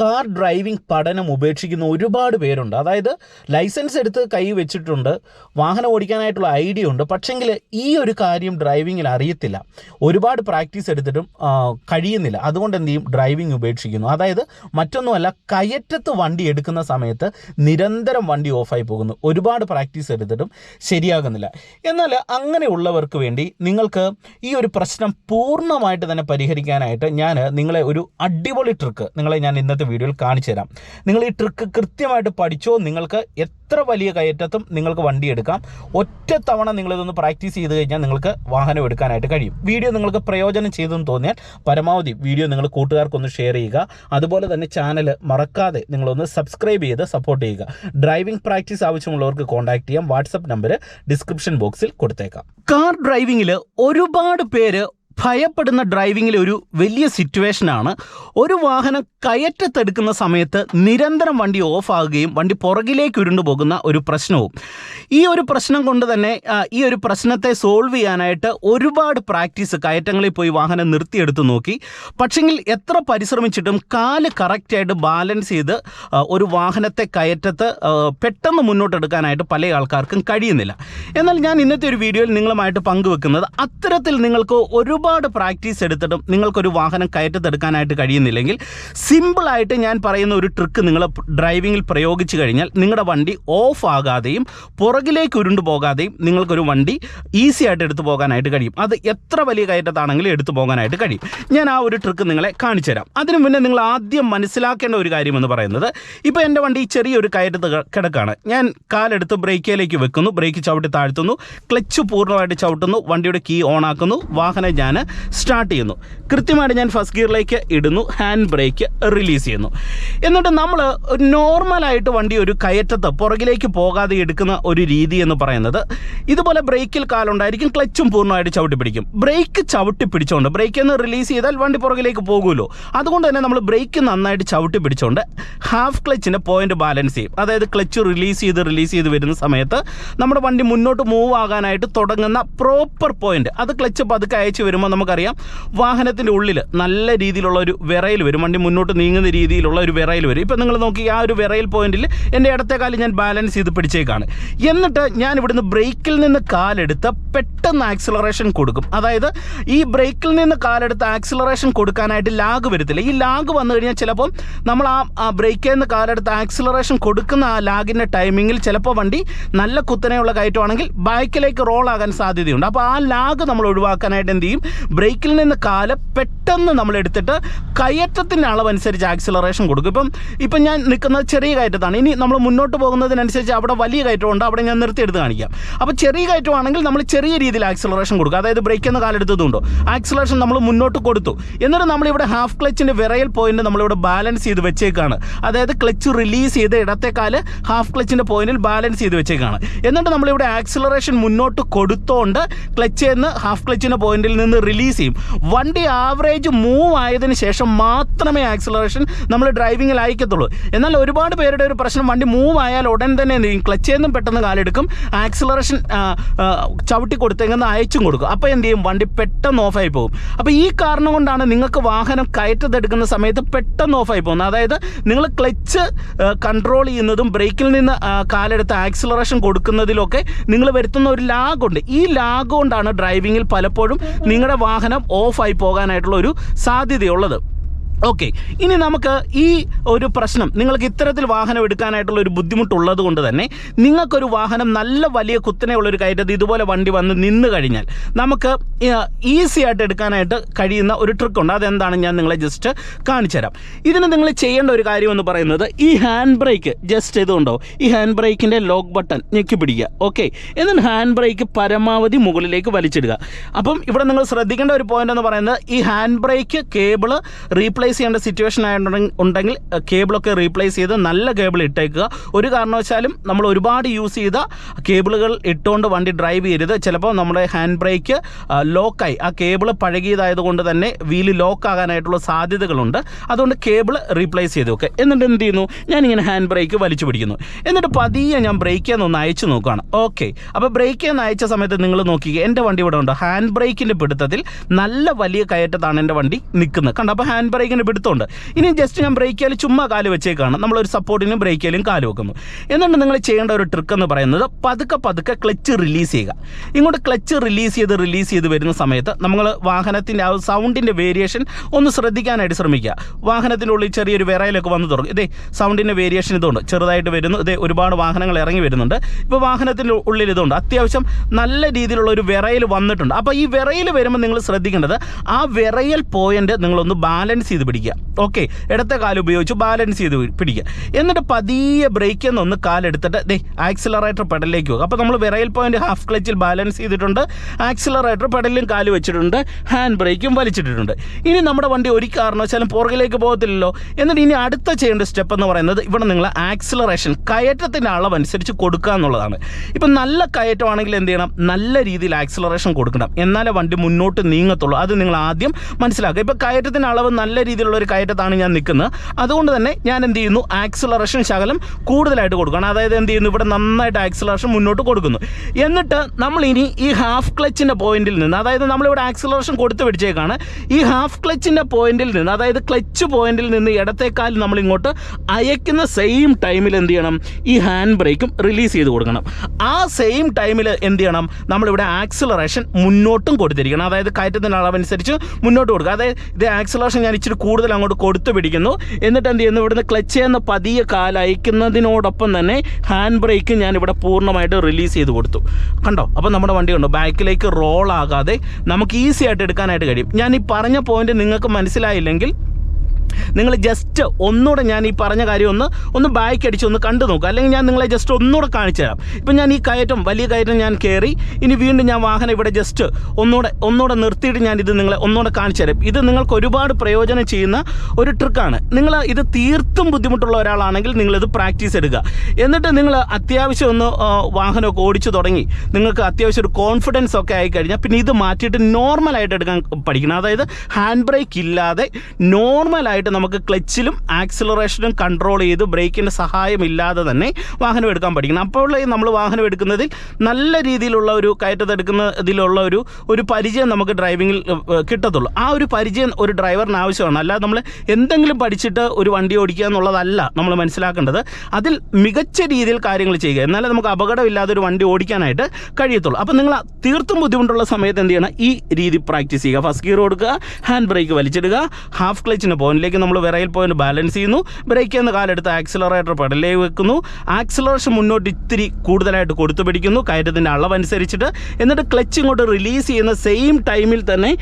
Car driving പഠനം ഉപേക്ഷിക്കുന്ന ഒരുപാട് പേരുണ്ട്. അതായത് ലൈസൻസ് എടുത്ത് കൈ വെച്ചിട്ടുണ്ട്. വാഹനം ഓടിക്കാനായിട്ടുള്ള ഐഡിയ ഉണ്ട്. പക്ഷെങ്കിൽ ഈ ഒരു കാര്യം ഡ്രൈവിങ്ങിൽ അറിയത്തില്ല. ഒരുപാട് പ്രാക്ടീസ് എടുത്തിട്ടും കഴിയുന്നില്ല. അതുകൊണ്ട് എന്ത് ചെയ്യും? ഡ്രൈവിംഗ് ഉപേക്ഷിക്കുന്നു. അതായത് മറ്റൊന്നുമല്ല കയറ്റത്ത് വണ്ടി എടുക്കുന്ന സമയത്ത് നിരന്തരം വണ്ടി ഓഫായി പോകുന്നു. ഒരുപാട് പ്രാക്ടീസ് എടുത്തിട്ടും ശരിയാകുന്നില്ല. എന്നാൽ അങ്ങനെയുള്ളവർക്ക് വേണ്ടി നിങ്ങൾക്ക് ഈ ഒരു പ്രശ്നം പൂർണമായിട്ട് തന്നെ പരിഹരിക്കാനായിട്ട് ഞാൻ നിങ്ങളെ ഒരു അടിപൊളി ട്രിക്ക് നിങ്ങളെ ഞാൻ ഇന്നത്തെ വീഡിയോയിൽ കാണിച്ചു തരാം. നിങ്ങൾ ഈ ട്രിക്ക് കൃത്യമായിട്ട് പഠിച്ചോ നിങ്ങൾക്ക് എത്ര വലിയ കയറ്റത്തും നിങ്ങൾക്ക് വണ്ടി എടുക്കാം. ഒറ്റ തവണ നിങ്ങളിതൊന്ന് പ്രാക്ടീസ് ചെയ്ത് കഴിഞ്ഞാൽ നിങ്ങൾക്ക് വാഹനം എടുക്കാനായിട്ട് കഴിയും. വീഡിയോ നിങ്ങൾക്ക് പ്രയോജനം ചെയ്തെന്ന് തോന്നിയാൽ പരമാവധി വീഡിയോ നിങ്ങൾ കൂട്ടുകാർക്കൊന്ന് ഷെയർ ചെയ്യുക. അതുപോലെ തന്നെ ചാനൽ മറക്കാതെ നിങ്ങളൊന്ന് സബ്സ്ക്രൈബ് ചെയ്ത് സപ്പോർട്ട് ചെയ്യുക. ഡ്രൈവിംഗ് പ്രാക്ടീസ് ആവശ്യമുള്ളവർക്ക് കോൺടാക്ട് ചെയ്യാം. വാട്സപ്പ് നമ്പർ ഡിസ്ക്രിപ്ഷൻ ബോക്സിൽ കൊടുത്തേക്കാം. കാർ ഡ്രൈവിംഗിൽ ഒരുപാട് പേര് ഭയപ്പെടുന്ന ഡ്രൈവിങ്ങിലെ ഒരു വലിയ സിറ്റുവേഷനാണ്. ഒരു വാഹനം കയറ്റത്തെടുക്കുന്ന സമയത്ത് നിരന്തരം വണ്ടി ഓഫാകുകയും വണ്ടി പുറകിലേക്ക് ഉരുണ്ടു പോകുന്ന ഒരു പ്രശ്നവും. ഈ ഒരു പ്രശ്നം കൊണ്ട് തന്നെ ഈ ഒരു പ്രശ്നത്തെ സോൾവ് ചെയ്യാനായിട്ട് ഒരുപാട് പ്രാക്ടീസ് കയറ്റങ്ങളിൽ പോയി വാഹനം നിർത്തിയെടുത്ത് നോക്കി. പക്ഷെങ്കിൽ എത്ര പരിശ്രമിച്ചിട്ടും കാൽ കറക്റ്റായിട്ട് ബാലൻസ് ചെയ്ത് ഒരു വാഹനത്തെ കയറ്റത്ത് പെട്ടെന്ന് മുന്നോട്ടെടുക്കാനായിട്ട് പല ആൾക്കാർക്കും കഴിയുന്നില്ല. എന്നാൽ ഞാൻ ഇന്നത്തെ ഒരു വീഡിയോയിൽ നിങ്ങളുമായിട്ട് പങ്കുവെക്കുന്നത് അത്തരത്തിൽ നിങ്ങൾക്ക് ഒരുപാട് പ്രാക്ടീസ് എടുത്തിട്ടും നിങ്ങൾക്കൊരു വാഹനം കയറ്റത്തെടുക്കാനായിട്ട് കഴിയുന്നില്ലെങ്കിൽ സിമ്പിളായിട്ട് ഞാൻ പറയുന്ന ഒരു ട്രിക്ക് നിങ്ങൾ ഡ്രൈവിങ്ങിൽ പ്രയോഗിച്ചു കഴിഞ്ഞാൽ നിങ്ങളുടെ വണ്ടി ഓഫ് ആകാതെയും പുറകിലേക്ക് ഉരുണ്ടു പോകാതെയും നിങ്ങൾക്കൊരു വണ്ടി ഈസി ആയിട്ട് എടുത്തു പോകാനായിട്ട് കഴിയും. അത് എത്ര വലിയ കയറ്റത്താണെങ്കിലും എടുത്തു പോകാനായിട്ട് കഴിയും. ഞാൻ ആ ഒരു ട്രിക്ക് നിങ്ങളെ കാണിച്ചു തരാം. അതിനു മുന്നേ നിങ്ങൾ ആദ്യം മനസ്സിലാക്കേണ്ട ഒരു കാര്യം എന്ന് പറയുന്നത് ഇപ്പോൾ എന്റെ വണ്ടി ചെറിയൊരു കയറ്റത്ത് കിടക്കാണ്. ഞാൻ കാലെടുത്ത് ബ്രേക്കിലേക്ക് വെക്കുന്നു. ബ്രേക്ക് ചവിട്ടി താഴ്ത്തുന്നു. ക്ലച്ച് പൂർണമായിട്ട് ചവിട്ടുന്നു. വണ്ടിയുടെ കീ ഓൺ ആക്കുന്നു. വാഹനം ഞാൻ സ്റ്റാർട്ട് ചെയ്യുന്നു. കൃത്യമായിട്ട് ഞാൻ ഫസ്റ്റ് ഗിയറിലേക്ക് ഇടുന്നു ഹാൻഡ് ബ്രേക്ക് റിലീസ് ചെയ്യുന്നു. എന്നിട്ട് നമ്മൾ നോർമലായിട്ട് വണ്ടി ഒരു കയറ്റത്ത് പുറകിലേക്ക് പോകാതെ എടുക്കുന്ന ഒരു രീതി എന്ന് പറയുന്നത് ഇതുപോലെ ബ്രേക്കിൽ കാലുണ്ടായിരിക്കും ക്ലച്ചും പൂർണമായിട്ട് ചവിട്ടി പിടിക്കും. ബ്രേക്ക് ചവിട്ടി പിടിച്ചുകൊണ്ട് ബ്രേക്ക് ഒന്ന് റിലീസ് ചെയ്താൽ വണ്ടി പുറകിലേക്ക് പോകുമല്ലോ. അതുകൊണ്ട് തന്നെ നമ്മൾ ബ്രേക്ക് നന്നായിട്ട് ചവിട്ടി പിടിച്ചുകൊണ്ട് ഹാഫ് ക്ലച്ചിന്റെ പോയിന്റ് ബാലൻസ് ചെയ്യും. അതായത് ക്ലച്ച് റിലീസ് ചെയ്ത് റിലീസ് ചെയ്ത് വരുന്ന സമയത്ത് നമ്മുടെ വണ്ടി മുന്നോട്ട് മൂവ് ആകാനായിട്ട് തുടങ്ങുന്ന പ്രോപ്പർ പോയിന്റ് അത് ക്ലച്ച് പതുക്കെ അയച്ചു വരുമ്പോൾ നമുക്കറിയാം വാഹനത്തിന്റെ ഉള്ളിൽ നല്ല രീതിയിലുള്ള ഒരു വിറയിൽ വരും. വണ്ടി മുന്നോട്ട് നീങ്ങുന്ന രീതിയിലുള്ള ഒരു വിറയിൽ വരും. ഇപ്പം നിങ്ങൾ നോക്കി ആ ഒരു വിറയിൽ പോയിന്റിൽ എന്റെ ഇടത്തെ കാലിൽ ഞാൻ ബാലൻസ് ചെയ്ത് പിടിച്ചേക്കാണ്. എന്നിട്ട് ഞാൻ ഇവിടുന്ന് ബ്രേക്കിൽ നിന്ന് കാലെടുത്ത് പെട്ടെന്ന് ആക്സിലറേഷൻ കൊടുക്കും. അതായത് ഈ ബ്രേക്കിൽ നിന്ന് കാലെടുത്ത് ആക്സിലറേഷൻ കൊടുക്കാനായിട്ട് ലാഗ് വരത്തില്ല. ഈ ലാഗ് വന്നു കഴിഞ്ഞാൽ ചിലപ്പോൾ നമ്മൾ ആ ബ്രേക്കിൽ നിന്ന് കാലെടുത്ത് ആക്സിലറേഷൻ കൊടുക്കുന്ന ആ ലാഗിന്റെ ടൈമിങ്ങിൽ ചിലപ്പോൾ വണ്ടി നല്ല കുത്തനെയുള്ള കയറ്റമാണെങ്കിൽ ബൈക്കിലേക്ക് റോൾ സാധ്യതയുണ്ട്. അപ്പോൾ ആ ലാഗ് നമ്മൾ ഒഴിവാക്കാനായിട്ട് എന്ത് ചെയ്യും? ബ്രേക്കിൽ നിന്ന് കാല പെട്ടെന്ന് നമ്മൾ എടുത്തിട്ട് കയറ്റത്തിന്റെ അളവനുസരിച്ച് ആക്സിലറേഷൻ കൊടുക്കും. ഇപ്പം ഇപ്പം ഞാൻ നിൽക്കുന്നത് ചെറിയ കയറ്റത്താണ്. ഇനി നമ്മൾ മുന്നോട്ട് പോകുന്നതിനനുസരിച്ച് അവിടെ വലിയ കയറ്റമുണ്ട് അവിടെ ഞാൻ നിർത്തി എടുത്ത് കാണിക്കാം. അപ്പോൾ ചെറിയ കയറ്റമാണെങ്കിൽ നമ്മൾ ചെറിയ രീതിയിൽ ആക്സിലറേഷൻ കൊടുക്കുക അതായത് ബ്രേക്ക് നിന്ന് കാലെടുത്തതുകൊണ്ടോ ആക്സിലറേഷൻ നമ്മൾ മുന്നോട്ട് കൊടുത്തു. എന്നിട്ട് നമ്മളിവിടെ ഹാഫ് ക്ലച്ചിന്റെ വിറയൽ പോയിന്റ് നമ്മളിവിടെ ബാലൻസ് ചെയ്ത് വെച്ചേക്കാണ്. അതായത് ക്ലച്ച് റിലീസ് ചെയ്ത് ഇടത്തേക്കാൽ ഹാഫ് ക്ലച്ചിന്റെ പോയിന്റിൽ ബാലൻസ് ചെയ്ത് വെച്ചേക്കാണ്. എന്നിട്ട് നമ്മളിവിടെ ആക്സിലറേഷൻ മുന്നോട്ട് കൊടുത്തോണ്ട് ക്ലച്ച് എന്ന് ഹാഫ് ക്ലച്ചിന്റെ പോയിന്റിൽ നിന്ന് റിലീസ് ചെയ്യും. വണ്ടി ആവറേജ് മൂവ് ആയതിനു ശേഷം മാത്രമേ ആക്സിലറേഷൻ നമ്മൾ ഡ്രൈവിങ്ങിൽ അയക്കത്തുള്ളൂ എന്നാൽ ഒരുപാട് പേരുടെ ഒരു പ്രശ്നം വണ്ടി മൂവ് ആയാൽ ഉടൻ തന്നെ എന്ത് ചെയ്യും? പെട്ടെന്ന് കാലെടുക്കും. ആക്സിലറേഷൻ ചവിട്ടി കൊടുത്തെങ്കിൽ അയച്ചും കൊടുക്കും. അപ്പോൾ എന്ത് ചെയ്യും? വണ്ടി പെട്ടെന്ന് ഓഫായി പോകും. അപ്പോൾ ഈ കാരണം കൊണ്ടാണ് നിങ്ങൾക്ക് വാഹനം കയറ്റത്തെടുക്കുന്ന സമയത്ത് പെട്ടെന്ന് ഓഫായി പോകുന്നത്. അതായത് നിങ്ങൾ ക്ലച്ച് കൺട്രോൾ ചെയ്യുന്നതും ബ്രേക്കിൽ നിന്ന് കാലെടുത്ത് ആക്സിലറേഷൻ കൊടുക്കുന്നതിലൊക്കെ നിങ്ങൾ വരുത്തുന്ന ഒരു ലാഗുണ്ട് ഈ ലാഗ് കൊണ്ടാണ് ഡ്രൈവിങ്ങിൽ പലപ്പോഴും നിങ്ങളുടെ വാഹനം ഓഫായി പോകാനായിട്ടുള്ള ഒരു സാധ്യതയുള്ളത്. ഓക്കെ ഇനി നമുക്ക് ഈ ഒരു പ്രശ്നം നിങ്ങൾക്ക് ഇത്തരത്തിൽ വാഹനം എടുക്കാനായിട്ടുള്ള ഒരു ബുദ്ധിമുട്ടുള്ളത് കൊണ്ട് തന്നെ നിങ്ങൾക്കൊരു വാഹനം നല്ല വലിയ കുത്തനെയുള്ളൊരു കയറ്റത്ത് ഇതുപോലെ വണ്ടി വന്ന് നിന്ന് കഴിഞ്ഞാൽ നമുക്ക് ഈസി ആയിട്ട് എടുക്കാനായിട്ട് കഴിയുന്ന ഒരു ട്രിക്ക് ഉണ്ട്. അതെന്താണ്? ഞാൻ നിങ്ങളെ ജസ്റ്റ് കാണിച്ചു തരാം ഇതിന് നിങ്ങൾ ചെയ്യേണ്ട ഒരു കാര്യം എന്ന് പറയുന്നത് ഈ ഹാൻഡ് ബ്രേക്ക് ജസ്റ്റ് ഇതുണ്ടോ? ഈ ഹാൻഡ് ബ്രേക്കിന്റെ ലോക്ക് ബട്ടൺ ഞെക്കി പിടിക്കുക. ഓക്കെ എന്നിട്ട് ഹാൻഡ് ബ്രേക്ക് പരമാവധി മുകളിലേക്ക് വലിച്ചിടുക. അപ്പം ഇവിടെ നിങ്ങൾ ശ്രദ്ധിക്കേണ്ട ഒരു പോയിന്റ് എന്ന് പറയുന്നത് ഈ hand brake cable replace replace ചെയ്യേണ്ട സിറ്റുവേഷൻ ആയിട്ടുണ്ടെങ്കിൽ ഉണ്ടെങ്കിൽ കേബിളൊക്കെ റീപ്ലേസ് ചെയ്ത് നല്ല കേബിൾ ഇട്ടേക്കുക. ഒരു കാരണവശാലും നമ്മൾ ഒരുപാട് യൂസ് ചെയ്ത കേബിളുകൾ ഇട്ടുകൊണ്ട് വണ്ടി ഡ്രൈവ് ചെയ്യരുത്. ചിലപ്പോൾ നമ്മുടെ ഹാൻഡ് ബ്രേക്ക് ലോക്കായി ആ കേബിൾ പഴകിയതായതുകൊണ്ട് തന്നെ വീൽ ലോക്ക് ആകാനായിട്ടുള്ള സാധ്യതകളുണ്ട്. അതുകൊണ്ട് കേബിൾ റീപ്ലേസ് ചെയ്ത് വെക്കുക. എന്നിട്ട് എന്ത് ചെയ്യുന്നു? ഞാനിങ്ങനെ ഹാൻഡ് ബ്രേക്ക് വലിച്ചു പിടിക്കുന്നു. എന്നിട്ട് പതിയെ ഞാൻ ബ്രേക്ക് ഒന്ന് അയച്ചു നോക്കുകയാണ്. ഓക്കെ അപ്പോൾ ബ്രേക്ക് എന്ന് അയച്ച സമയത്ത് നിങ്ങൾ നോക്കി എന്റെ വണ്ടി ഇവിടെ ഉണ്ടോ? ഹാൻഡ് ബ്രേക്കിന്റെ പിടുത്തത്തിൽ നല്ല വലിയ കയറ്റത്താണ് എന്റെ വണ്ടി നിൽക്കുന്നത്. കണ്ടോ? അപ്പോൾ ഹാൻഡ് ബ്രേക്കിന്റെ പിടുത്തമുണ്ട് ഇനി ജസ്റ്റ് ഞാൻ ബ്രേക്കിയാൽ ചുമ്മാ കാൽ വെച്ചേക്കാണ്. നമ്മളൊരു സപ്പോർട്ടിനും ബ്രേക്കിയാലും കാൽ വെക്കുന്നു. എന്നിട്ട് നിങ്ങൾ ചെയ്യേണ്ട ഒരു ട്രിക്ക് എന്ന് പറയുന്നത് പതുക്കെ പതുക്കെ ക്ലച്ച് റിലീസ് ചെയ്യുക. ഇങ്ങോട്ട് ക്ലച്ച് റിലീസ് ചെയ്ത് റിലീസ് ചെയ്ത് വരുന്ന സമയത്ത് നമ്മൾ വാഹനത്തിന്റെ ആ സൗണ്ടിന്റെ വേരിയേഷൻ ഒന്ന് ശ്രദ്ധിക്കാനായിട്ട് ശ്രമിക്കുക. വാഹനത്തിന്റെ ഉള്ളിൽ ചെറിയൊരു വിറയിലൊക്കെ വന്ന് തുടങ്ങും ഇതേ സൗണ്ടിന്റെ വേരിയേഷൻ ഇതുണ്ട്. ചെറുതായിട്ട് വരുന്നു. ഇതേ ഒരുപാട് വാഹനങ്ങൾ ഇറങ്ങി വരുന്നുണ്ട്. ഇപ്പോൾ വാഹനത്തിന്റെ ഉള്ളിൽ ഇതുണ്ട്. അത്യാവശ്യം നല്ല രീതിയിലുള്ള ഒരു വിറയിൽ വന്നിട്ടുണ്ട്. അപ്പോൾ ഈ വിറയിൽ വരുമ്പോൾ നിങ്ങൾ ശ്രദ്ധിക്കേണ്ടത് ആ വിറയൽ പോയിന്റ് നിങ്ങളൊന്ന് ബാലൻസ് ചെയ്ത് പിടിക്കുക. ഓക്കെ ഇടത്തെ കാൽ ഉപയോഗിച്ച് ബാലൻസ് ചെയ്ത് പിടിക്കുക. എന്നിട്ട് പതിയെ ബ്രേക്ക് എന്നൊന്ന് കാലെടുത്തിട്ട് ദേ ആക്സിലറേറ്റർ പെഡലിലേക്ക് പോകുക അപ്പോൾ നമ്മൾ വിറയൽ പോയിന്റ് ഹാഫ് ക്ലച്ചിൽ ബാലൻസ് ചെയ്തിട്ടുണ്ട്. ആക്സിലറേറ്റർ പെഡലിലും കാൽ വെച്ചിട്ടുണ്ട്. ഹാൻഡ് ബ്രേക്കും വലിച്ചിട്ടിട്ടുണ്ട്. ഇനി നമ്മുടെ വണ്ടി ഒരു കാരണവശാലും പുറകിലേക്ക് പോകത്തില്ലല്ലോ. എന്നിട്ട് ഇനി അടുത്ത ചെയ്യേണ്ട സ്റ്റെപ്പ് എന്ന് പറയുന്നത് ഇവിടെ നിങ്ങൾ ആക്സിലറേഷൻ കയറ്റത്തിന്റെ അളവനുസരിച്ച് കൊടുക്കുക എന്നുള്ളതാണ്. ഇപ്പം നല്ല കയറ്റമാണെങ്കിൽ എന്ത് ചെയ്യണം? നല്ല രീതിയിൽ ആക്സിലറേഷൻ കൊടുക്കണം. എന്നാലേ വണ്ടി മുന്നോട്ട് നീങ്ങത്തുള്ളൂ. അത് നിങ്ങൾ ആദ്യം മനസ്സിലാക്കുക. ഇപ്പോൾ കയറ്റത്തിന്റെ അളവ് നല്ല രീതിയിലുള്ള ഒരു കയറ്റത്താണ് ഞാൻ നിൽക്കുന്നത്. അതുകൊണ്ട് തന്നെ ഞാൻ എന്ത് ചെയ്യുന്നു? ആക്സിലറേഷൻ ശകലം കൂടുതലായിട്ട് കൊടുക്കണം അതായത് എന്ത് ചെയ്യുന്നു? ഇവിടെ നന്നായിട്ട് ആക്സിലറേഷൻ മുന്നോട്ട് കൊടുക്കുന്നു. എന്നിട്ട് നമ്മൾ ഇനി ഈ ഹാഫ് ക്ലച്ചിന്റെ പോയിന്റിൽ നിന്ന് അതായത് നമ്മളിവിടെ ആക്സിലറേഷൻ കൊടുത്ത് പിടിച്ചേക്കാണ്. ഈ ഹാഫ് ക്ലച്ചിന്റെ പോയിന്റിൽ നിന്ന് അതായത് ക്ലച്ച് പോയിന്റിൽ നിന്ന് ഇടത്തേക്കാൽ നമ്മൾ ഇങ്ങോട്ട് അയക്കുന്ന സെയിം ടൈമിൽ എന്ത് ചെയ്യണം? ഈ ഹാൻഡ് ബ്രേക്കും റിലീസ് ചെയ്ത് കൊടുക്കണം. ആ സെയിം ടൈമിൽ എന്ത് ചെയ്യണം? നമ്മളിവിടെ ആക്സിലറേഷൻ മുന്നോട്ടും കൊടുത്തിരിക്കണം. അതായത് കയറ്റത്തിന്റെ അളവനുസരിച്ച് മുന്നോട്ട് കൊടുക്കുക. അതായത് ഇത് ആക്സിലറേഷൻ ഞാൻ ഇച്ചിരി കൂടുതൽ അങ്ങോട്ട് കൊടുത്തു പിടിക്കുന്നു. എന്നിട്ട് എന്ത് ചെയ്യുന്നു? ഇവിടുന്ന് ക്ലച്ച് ചെയ്യുന്ന പതിയെ കാൽ അയക്കുന്നതിനോടൊപ്പം തന്നെ ഹാൻഡ് ബ്രേക്ക് ഞാൻ ഇവിടെ പൂർണമായിട്ട് റിലീസ് ചെയ്ത് കൊടുത്തു. കണ്ടോ? അപ്പോൾ നമ്മുടെ വണ്ടി കണ്ടോ? ബാക്കിലേക്ക് റോളാകാതെ നമുക്ക് ഈസി ആയിട്ട് എടുക്കാനായിട്ട് കഴിയും. ഞാൻ ഈ പറഞ്ഞ പോയിന്റ് നിങ്ങൾക്ക് മനസ്സിലായില്ലെങ്കിൽ നിങ്ങൾ ജസ്റ്റ് ഒന്നുകൂടെ ഞാൻ ഈ പറഞ്ഞ കാര്യം ഒന്ന് ഒന്ന് ബാക്ക് അടിച്ച് ഒന്ന് കണ്ടു നോക്കുക അല്ലെങ്കിൽ ഞാൻ നിങ്ങളെ ജസ്റ്റ് ഒന്നുകൂടെ കാണിച്ചു തരാം. ഇപ്പം ഞാൻ ഈ കയറ്റം വലിയ കയറ്റം ഞാൻ കയറി ഇനി വീണ്ടും ഞാൻ വാഹനം ഇവിടെ ജസ്റ്റ് ഒന്നുകൂടെ ഒന്നുകൂടെ നിർത്തിയിട്ട് ഞാൻ ഇത് നിങ്ങളെ ഒന്നുകൂടെ കാണിച്ചു തരാം. ഇത് നിങ്ങൾക്ക് ഒരുപാട് പ്രയോജനം ചെയ്യുന്ന ഒരു ട്രിക്കാണ് നിങ്ങൾ ഇത് തീർത്തും ബുദ്ധിമുട്ടുള്ള ഒരാളാണെങ്കിൽ നിങ്ങളിത് പ്രാക്ടീസ് എടുക്കുക. എന്നിട്ട് നിങ്ങൾ അത്യാവശ്യം ഒന്ന് വാഹനമൊക്കെ ഓടിച്ചു തുടങ്ങി. നിങ്ങൾക്ക് അത്യാവശ്യം ഒരു കോൺഫിഡൻസ് ഒക്കെ ആയിക്കഴിഞ്ഞാൽ പിന്നെ ഇത് മാറ്റിയിട്ട് നോർമലായിട്ട് എടുക്കാൻ പഠിക്കണം. അതായത് ഹാൻഡ് ബ്രേക്ക് ഇല്ലാതെ നോർമലായിട്ട് നമുക്ക് ക്ലച്ചിലും ആക്സിലറേഷനും കൺട്രോൾ ചെയ്ത് ബ്രേക്കിന്റെ സഹായം ഇല്ലാതെ തന്നെ വാഹനം എടുക്കാൻ പഠിക്കണം. അപ്പോൾ നമ്മൾ വാഹനം എടുക്കുന്നതിൽ നല്ല രീതിയിലുള്ള ഒരു കയറ്റത്തെടുക്കുന്ന ഇതിലുള്ള ഒരു ഒരു പരിചയം നമുക്ക് ഡ്രൈവിങ്ങിൽ കിട്ടത്തുള്ളൂ. ആ ഒരു പരിചയം ഒരു ഡ്രൈവറിന് ആവശ്യമാണ്. അല്ലാതെ നമ്മൾ എന്തെങ്കിലും പഠിച്ചിട്ട് ഒരു വണ്ടി ഓടിക്കുക എന്നുള്ളതല്ല നമ്മൾ മനസ്സിലാക്കേണ്ടത്. അതിൽ മികച്ച രീതിയിൽ കാര്യങ്ങൾ ചെയ്യുക. എന്നാലേ നമുക്ക് അപകടമില്ലാതെ ഒരു വണ്ടി ഓടിക്കാനായിട്ട് കഴിയത്തുള്ളൂ. അപ്പോൾ നിങ്ങൾ തീർത്തും ബുദ്ധിമുട്ടുള്ള സമയത്ത് എന്ത് ചെയ്യണം? ഈ രീതി പ്രാക്ടീസ് ചെയ്യുക. ഫസ്റ്റ് ഗിയർ കൊടുക്കുക ഹാൻഡ് ബ്രേക്ക് വലിച്ചെടുക്കുക ഹാഫ് ക്ലച്ചിന് പോയിന്റിലേക്ക് നമ്മൾ വിറയിൽ പോയിന്റ് ബാലൻസ് ചെയ്യുന്നു. ബ്രേക്ക് ചെയ്യുന്ന കാലെടുത്ത് ആക്സിലറേറ്റർ പെടലിലേക്ക് വെക്കുന്നു. ആക്സിലറേഷൻ മുന്നോട്ട് ഇത്തിരി കൂടുതലായിട്ട് കൊടുത്തു പിടിക്കുന്നു. കയറ്റത്തിന്റെ അളവനുസരിച്ചിട്ട്. എന്നിട്ട് ക്ലച്ച് ഇങ്ങോട്ട് റിലീസ് ചെയ്യുന്ന സെയിം ടൈമിൽ തന്നെ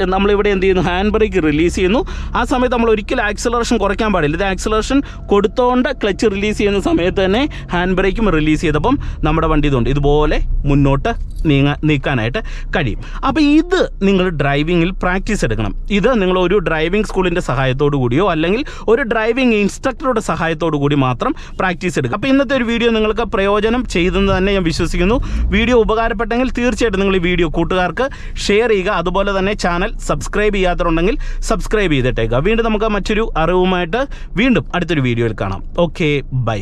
നമ്മളിവിടെ എന്ത് ചെയ്യുന്നു? ഹാൻഡ് ബ്രേക്ക് റിലീസ് ചെയ്യുന്നു. ആ സമയത്ത് നമ്മൾ ഒരിക്കലും ആക്സിലറേഷൻ കുറയ്ക്കാൻ പാടില്ല. ഇത് ആക്സിലറേഷൻ കൊടുത്തോണ്ട് ക്ലച്ച് റിലീസ് ചെയ്യുന്ന സമയത്ത് തന്നെ ഹാൻഡ് ബ്രേക്കും റിലീസ് ചെയ്തപ്പം നമ്മുടെ വണ്ടി ഇതുണ്ട്. ഇതുപോലെ മുന്നോട്ട് നീങ്ങാൻ നീക്കാനായിട്ട് കഴിയും. അപ്പോൾ ഇത് നിങ്ങൾ ഡ്രൈവിങ്ങിൽ പ്രാക്ടീസ് എടുക്കണം. ഇത് നിങ്ങൾ ഒരു ഡ്രൈവിംഗ് സ്കൂളിന്റെ സഹായത്തോടു കൂടിയോ അല്ലെങ്കിൽ ഒരു ഡ്രൈവിംഗ് ഇൻസ്ട്രക്ടറുടെ സഹായത്തോടു കൂടി മാത്രം പ്രാക്ടീസ് എടുക്കുക. അപ്പോൾ ഇന്നത്തെ ഒരു വീഡിയോ നിങ്ങൾക്ക് പ്രയോജനം ചെയ്തെന്ന് തന്നെ ഞാൻ വിശ്വസിക്കുന്നു. വീഡിയോ ഉപകാരപ്പെട്ടെങ്കിൽ തീർച്ചയായിട്ടും നിങ്ങൾ ഈ വീഡിയോ കൂട്ടുകാർക്ക് ഷെയർ ചെയ്യുക. അതുപോലെ തന്നെ ചാനൽ സബ്സ്ക്രൈബ് ചെയ്യാത്തതുണ്ടെങ്കിൽ സബ്സ്ക്രൈബ് ചെയ്തിട്ടേക്കുക വീണ്ടും നമുക്ക് മറ്റൊരു അറിവുമായിട്ട് വീണ്ടും അടുത്തൊരു വീഡിയോയിൽ കാണാം. Okay bye